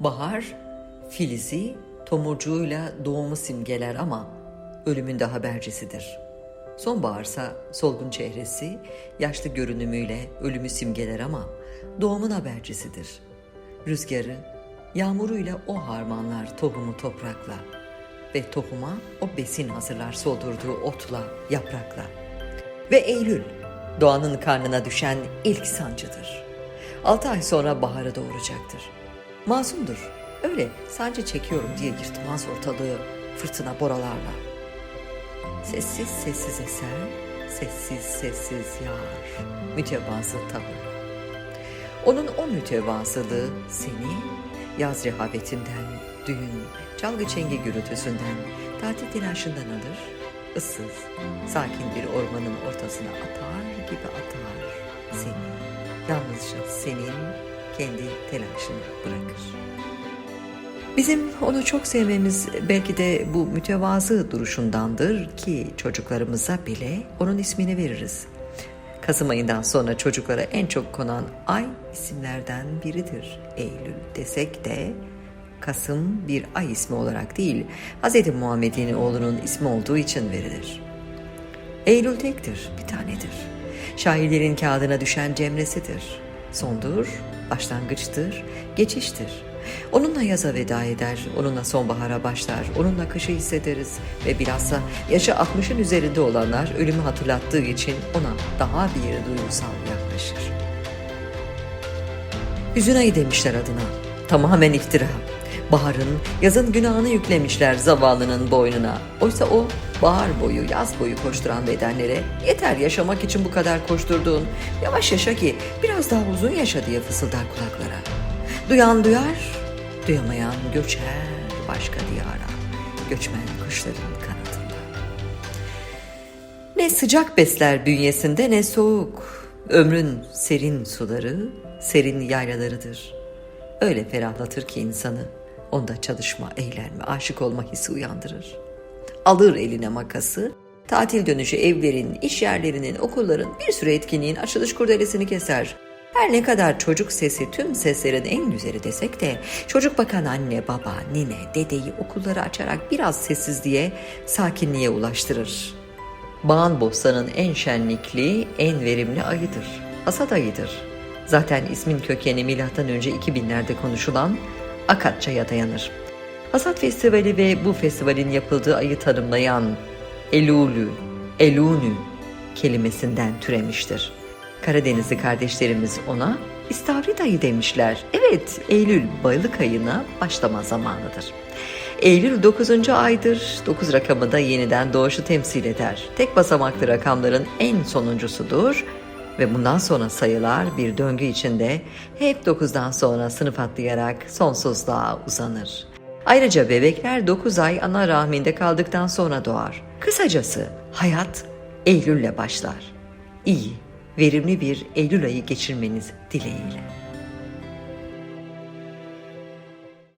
Bahar, filizi, tomurcuğuyla doğumu simgeler ama ölümün de habercisidir. Sonbaharsa solgun çehresi, yaşlı görünümüyle ölümü simgeler ama doğumun habercisidir. Rüzgarı, yağmuruyla o harmanlar tohumu toprakla ve tohuma o besin hazırlar soldurduğu otla, yaprakla. Ve Eylül, doğanın karnına düşen ilk sancıdır. Altı ay sonra baharı doğuracaktır. Masumdur. Öyle sancı çekiyorum diye yırtmaz ortalığı fırtına boralarla. Sessiz sessiz eser, sessiz sessiz yağar. Mütevazı tavır. Onun o mütevazılığı seni yaz rehavetinden, düğün, çalgı çengi gürültüsünden, tatil telaşından alır, ıssız, sakin bir ormanın ortasına atar gibi atar seni. Yalnızca senin kendi telaşını bırakır. Bizim onu çok sevmemiz belki de bu mütevazı duruşundandır ki çocuklarımıza bile onun ismini veririz. Kasım ayından sonra çocuklara en çok konan ay isimlerden biridir. Eylül desek de Kasım bir ay ismi olarak değil, Hz. Muhammed'in oğlunun ismi olduğu için verilir. Eylül tektir, bir tanedir. Şairlerin kağıdına düşen cemresidir. Sondur, başlangıçtır, geçiştir. Onunla yaza veda eder, onunla sonbahara başlar, onunla kışı hissederiz ve bilhassa yaşı 60'ın üzerinde olanlar ölümü hatırlattığı için ona daha bir duygusal yaklaşır. Hüzün ayı demişler adına. Tamamen iftira. Baharın, yazın günahını yüklemişler zavallının boynuna. Oysa o bahar boyu, yaz boyu koşturan bedenlere yeter yaşamak için bu kadar koşturduğun. Yavaş yaşa ki biraz daha uzun yaşa diye fısıldar kulaklara. Duyan duyar, duyamayan göçer başka diyara. Göçmen kuşların kanatında. Ne sıcak besler bünyesinde ne soğuk. Ömrün serin suları, serin yaylalarıdır. Öyle ferahlatır ki insanı. Onda çalışma, eğlenme, aşık olma hissi uyandırır. Alır eline makası, tatil dönüşü evlerin, iş yerlerinin, okulların bir sürü etkinliğin açılış kurdelesini keser. Her ne kadar çocuk sesi tüm seslerin en güzeli desek de çocuk bakan anne, baba, nine, dedeyi okulları açarak biraz sessizliğe, sakinliğe ulaştırır. Bağın bostanın en şenlikli, en verimli ayıdır. Hasat ayıdır. Zaten ismin kökeni milattan önce 2000'lerde konuşulan Akatça'ya dayanır. Hasat Festivali ve bu festivalin yapıldığı ayı tanımlayan Elulü, Elunü kelimesinden türemiştir. Karadenizli kardeşlerimiz ona İstavrit ayı demişler. Evet, Eylül balık ayına başlama zamanıdır. Eylül 9. aydır. 9 rakamı da yeniden doğuşu temsil eder. Tek basamaklı rakamların en sonuncusudur ve bundan sonra sayılar bir döngü içinde hep 9'dan sonra sınıf atlayarak sonsuzluğa uzanır. Ayrıca bebekler 9 ay ana rahminde kaldıktan sonra doğar. Kısacası hayat Eylül'le başlar. İyi, verimli bir Eylül ayı geçirmeniz dileğiyle.